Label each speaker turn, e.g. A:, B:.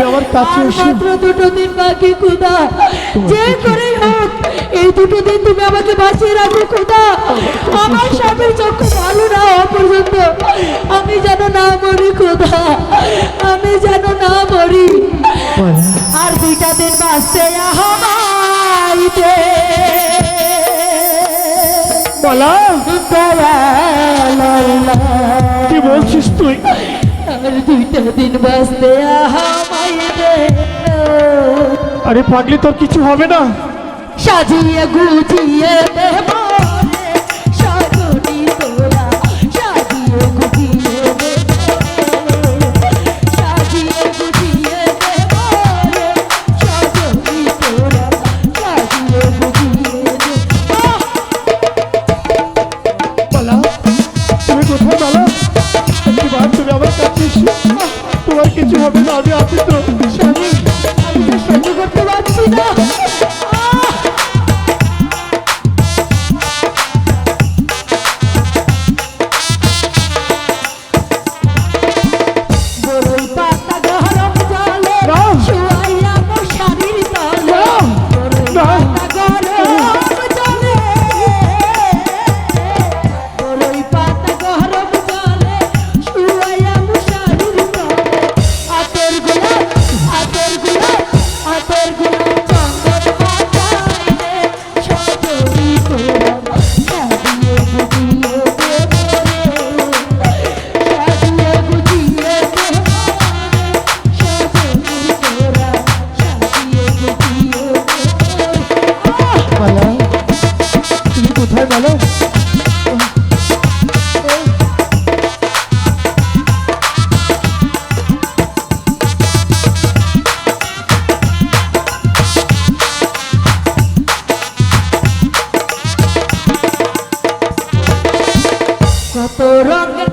A: তুমি আমার কাছে এসো।
B: মাত্র দুটো দিন বাকি খুদা। যে করেই হোক এই দুটো দিন তুমি আমাকে বাঁচিয়ে রাখো খুদা। আমার স্বামীর চক্ষু ভালো না হওয়া পর্যন্ত আমি যেন না মরি খুদা। আমি যেন না মরি। আর দুইটা দিন বাঁচতে দয়াল। আল্লাহ।
A: কি বলছিস তুই?
B: আর দুইটা দিন বাঁচতে দে
A: আরে পাগলি তোর কিছু হবে না?
B: সাজিয়ে গুজিয়ে দেব বলো কত রঙের